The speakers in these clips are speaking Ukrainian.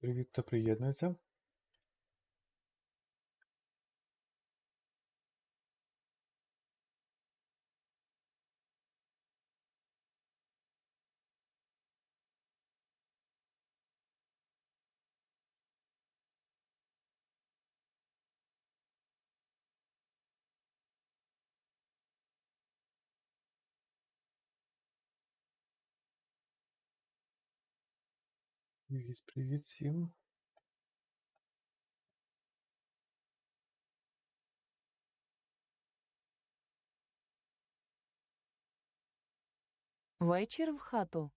Привіт, хто приєднується. Привіт, привіт всім. Вечір в хату.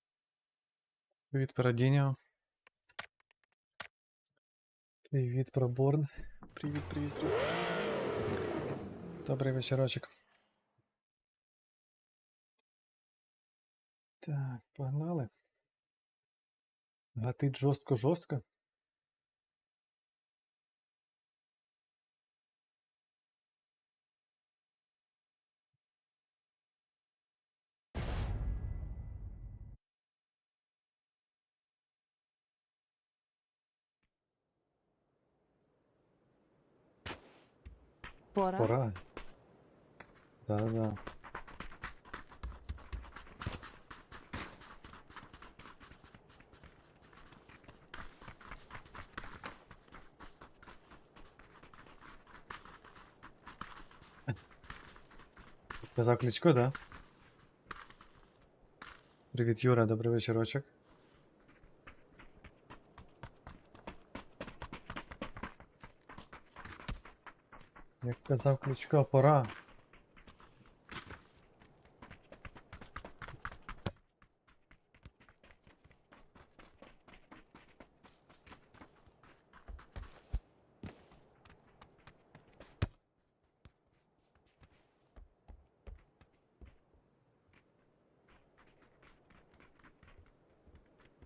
Привіт, Парадіньо. Привіт, Проборн. Привіт, привіт, привіт. Добрий вечорочок. Так, погнали. Гатить жорстко-жорстко. Пора. Пора. Да-да. Казав Кличко, да? Привіт, Юра, добрий вечорочок. Як казав Кличко, пора.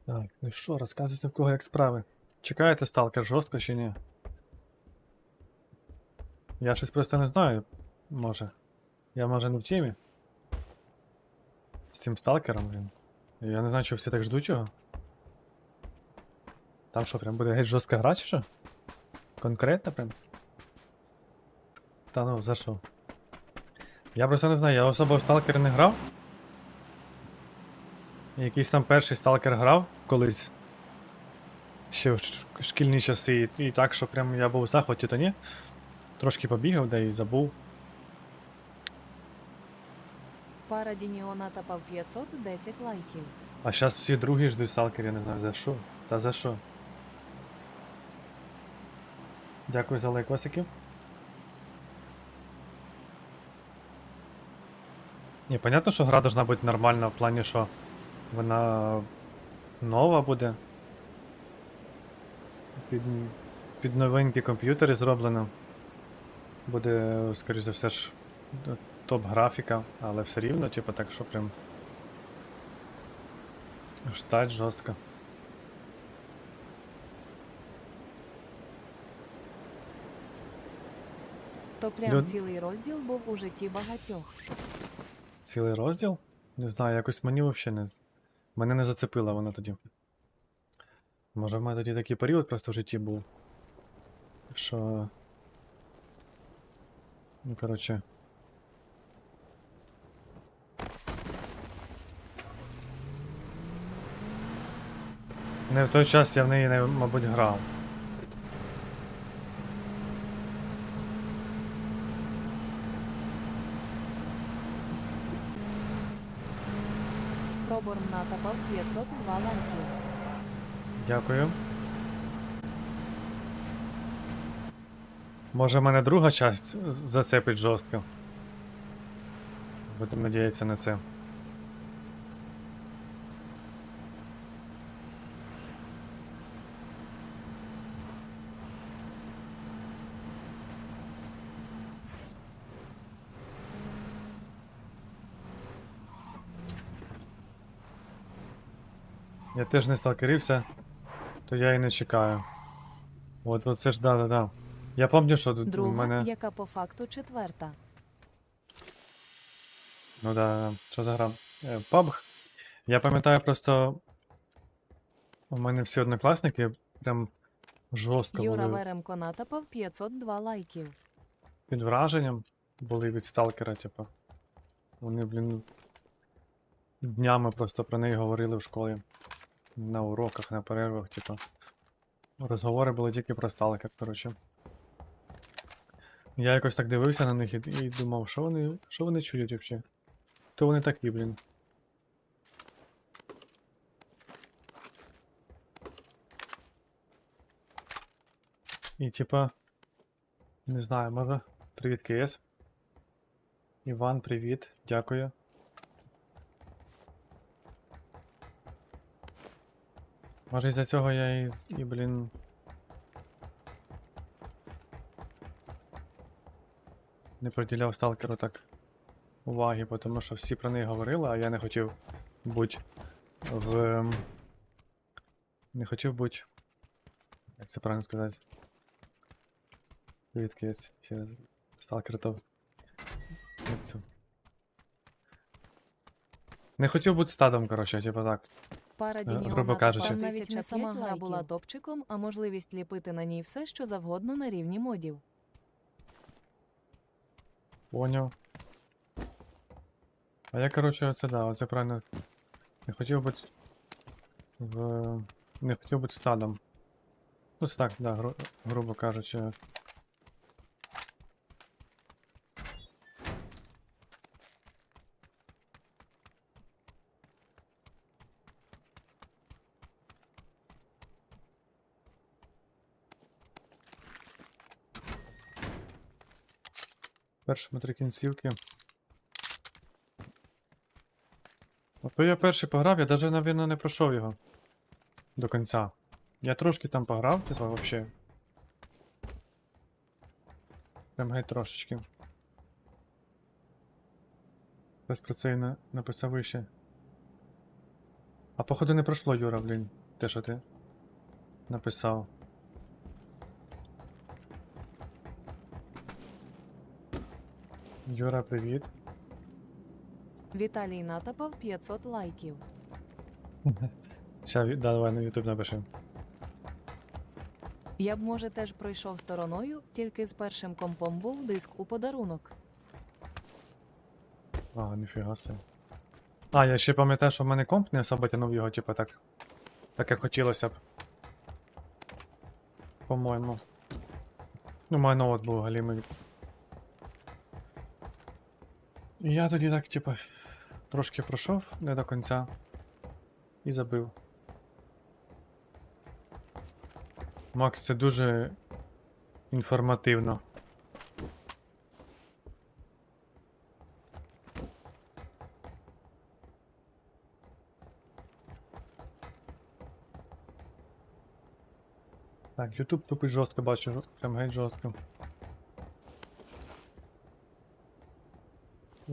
Так, ну що, розказуйте в кого як справи. Чекаєте сталкер жорстко чи ні? Я щось просто не знаю. Може. Я може не в темі. З цим сталкером, блін. Я не знаю, чи всі так ждуть його. Там що, прям буде геть жорстка гра, чи що? Конкретно прям? Та ну, за що? Я просто не знаю, я особо в сталкер не грав. Якийсь там перший сталкер грав колись. Ще в шкільні часи. І, так, що прям я був в захваті, то ні. Трошки побігав, де і забув. Пара Дініоната пав 510 лайків. А зараз всі другі ждуть сталкер, я не знаю за що. Та за що. Дякую за лайкосики. Ні, понятно, що гра должна бути нормальна в плані, що вона нова буде. Під, під новенькі комп'ютери зроблена. Буде, скоріш за все ж, топ графіка, але все рівно, типу, так що прям. Ждать жорстко. То прям Люд- цілий розділ був у житті багатьох. Цілий розділ? Не знаю, якось мені взагалі не. Мене не зацепило вона тоді. Може в мене тоді такий період просто в житті був. Що. Ну, коротше. Не в той час я в неї, мабуть, грав. 502. ланки. Дякую. Може в мене друга часть зацепить жорстко. Будемо надіятися на це. Теж не сталкерився, то я і не чекаю. От, от це ж да, да, да. Я пам'ятаю, що тут у Друга, мене. яка по факту четверта. Ну да. Що за гра? Е, PUBG. Я пам'ятаю просто. У мене всі однокласники прям жорстко Юра були Веремко натапав 502 лайків. під враженням, були від сталкера, типу. Вони, блін, днями просто про неї говорили в школі. На уроках, на перервах, типу. Розговори були тільки про сталкер, коротше. Я якось так дивився на них і, і думав, що вони, що вони чують взагалі? Хто вони такі, блін? І типа. Не знаю, може. Привіт, КС. Іван, привіт, дякую. Може із-за цього я і, і блін. Не приділяв сталкеру так уваги, тому що всі про неї говорили, а я не хотів бути в. ем, Не хотів бути. Як це правильно сказати? КС. Ще раз. Сталкер то. Як це? Не хотів бути стадом, коротше, типу так. Парадін Е, грубо кажучи. Навіть не сама гра була топчиком, а можливість ліпити на ній все, що завгодно на рівні модів. Поняв. А я, коротше, оце да, оце правильно. Не хотів бути. В... Не хотів бути стадом. Ну, це так, да, гру... грубо кажучи. Першому три кінцівки. Ото я перший пограв, я навіть, навірно, не пройшов його до кінця. Я трошки там пограв, типа, вообще. Прям геть трошечки. Хтось про це і на... написав вище. А походу не пройшло, Юра, блін. Те, що ти написав. Юра, привіт. Віталій натапав 500 лайків. Ща, да, давай на YouTube напиши. Я б, може, теж пройшов стороною, тільки з першим компом був диск у подарунок. А, ніфіга себе. А, я ще пам'ятаю, що в мене комп не особо тянув його, типу, так. Так як хотілося б. По-моєму. Ну, мій ноут був галімий. І я тоді так, типу, трошки пройшов не до кінця. І забив. Макс, це дуже інформативно. Так, YouTube тупить жорстко, бачу, прям геть жорстко.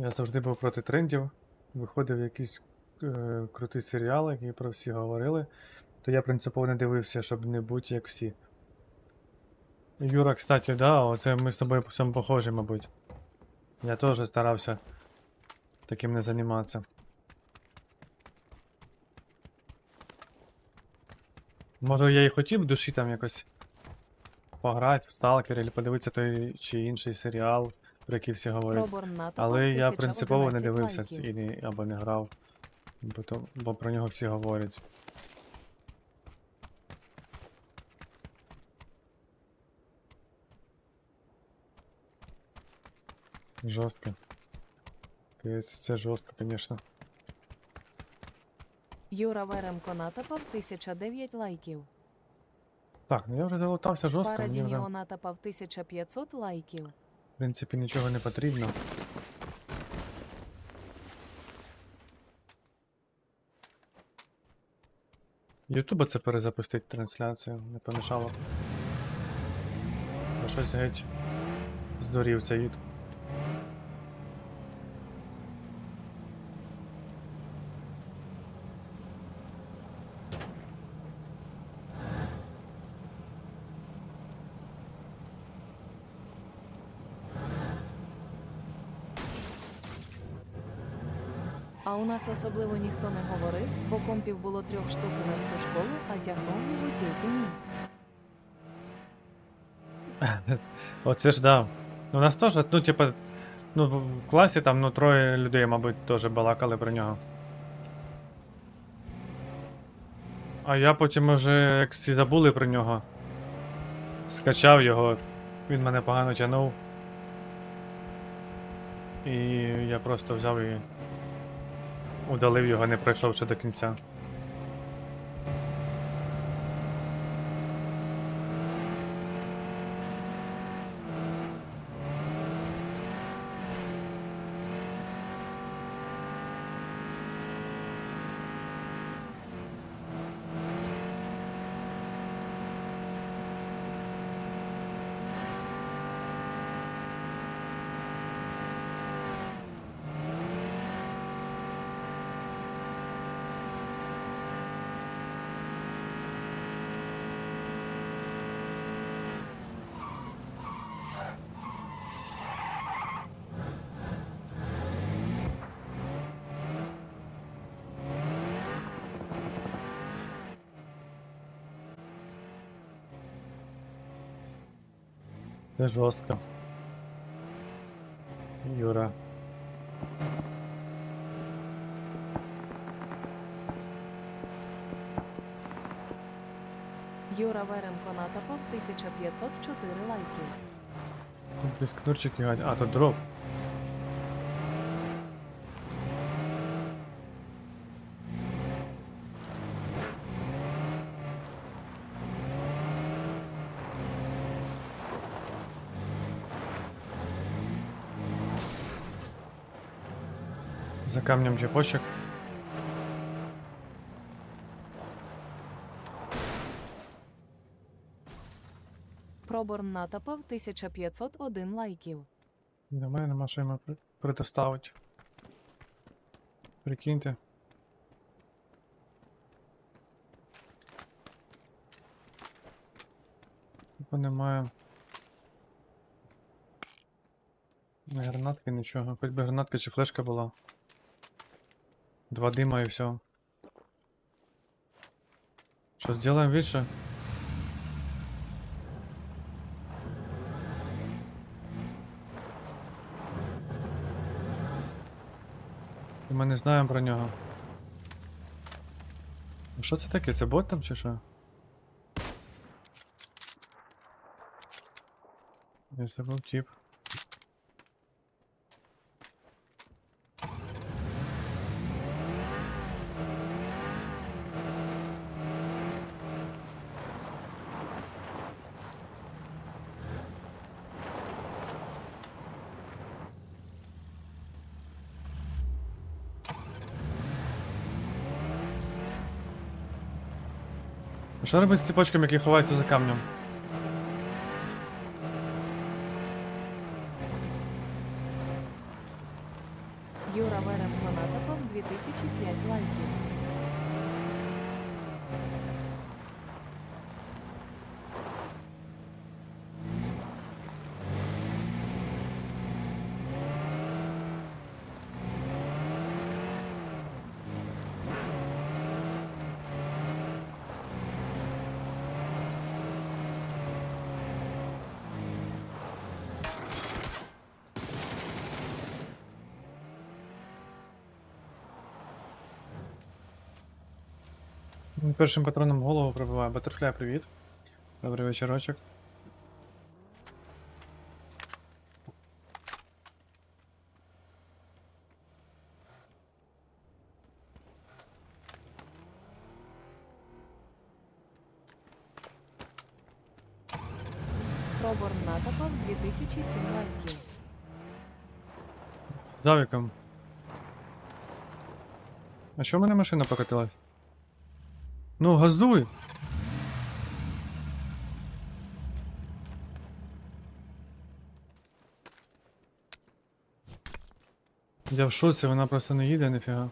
Я завжди був проти трендів. Виходив якийсь е, крутий серіал, який про всі говорили, то я принципово не дивився, щоб не бути як всі. Юра, кстати, да, оце ми з тобою всьому похожі, мабуть. Я теж старався таким не займатися. Може я і хотів в душі там якось пограти в Сталкер, або подивитися той чи інший серіал, про який всі говорять. Але я принципово не дивився лайків. ц- і не, або не грав. Бо, то, бо про нього всі говорять. Жорстко. Капець, Це жорстко, звісно. Юра Веремко натапав 1009 лайків. Так, ну я вже залутався жорстко, мені Парадін вже, натапав 1500 лайків. Принципі, нічого не потрібно. Ютуба це перезапустить трансляцію, не помішало. Щось геть здурів цей ютуб. А у нас особливо ніхто не говорив, бо компів було трьох штук на всю школу, а тягнув його тільки мій. Оце ж да. У нас теж, ну, типа, ну, в, в класі там, ну, троє людей, мабуть, теж балакали про нього. А я потім уже, як всі забули про нього, скачав його, він мене погано тягнув. І я просто взяв і удалив його, не пройшовши до кінця. Це жорстко. Юра. Юра Веремко натапав 1504 лайків. Тут десь кнурчики гадять. А, тут дроп. Камнем чепочек. Проборн натапав 1501 лайків. До мене нема що йому предоставити. Прикиньте. Типа немає. Гранатки, нічого. Хоч би гранатка чи флешка була. Два дима і все. Зробимо більше? І Ми не знаємо про нього. Ну, Що це таке? Це бот там чи що? Я забув тип. Що робить з цепочками, які ховаються за камнем? Юра Веремко натапав 2005 лайків. М, Першим патроном голову пробиваю. Батерфляй, привіт. Добрий вечорочок. Проборн натапав 2007 лайків. Завіком. А чого в мене машина покатилась? Ну, газуй! Я в шоці, вона просто не їде, ніфіга.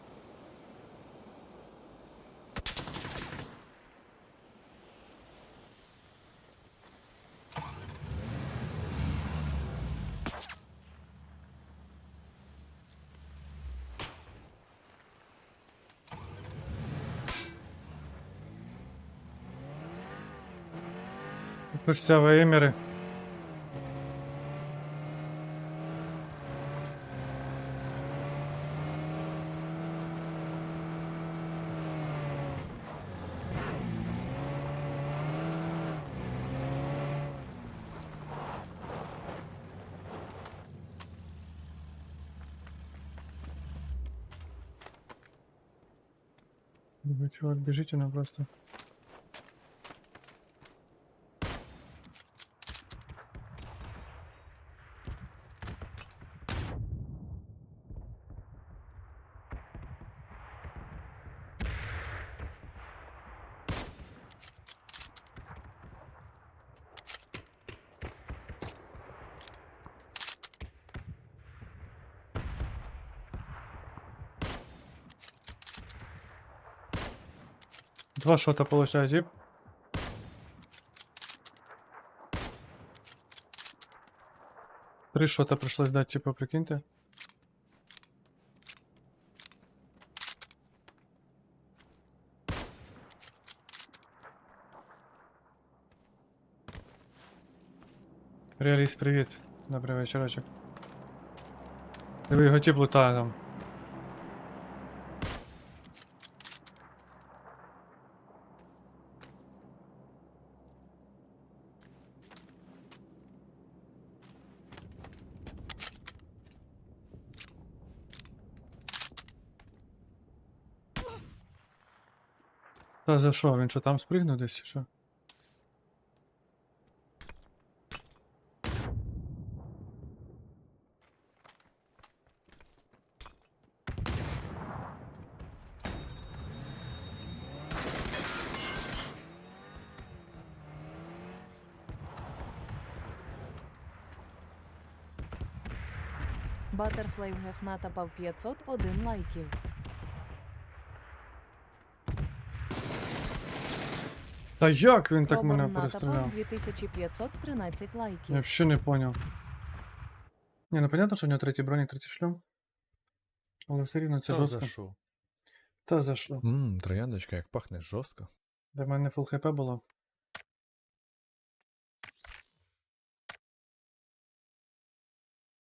Слушайте, а веймеры? Чувак, бежите нам просто. Два шота получает, тип. Три шота пришлось дать, типа, прикиньте. Реаліст, привіт. Добрий вечорочок. Диви, його тіп лутає там. Та за що? Він що там спригнув десь чи що? Butterfly Геф натапав 501 лайків. Та як він так мене перестріляв? 2513 лайків. Я взагалі не понял. Не, ну понятно, що у нього третій бронік, третій шлем. Але все рівно це Та жорстко. за що? Та за що? Ммм, трояндочка, як пахне жорстко. Для мене фул хп було.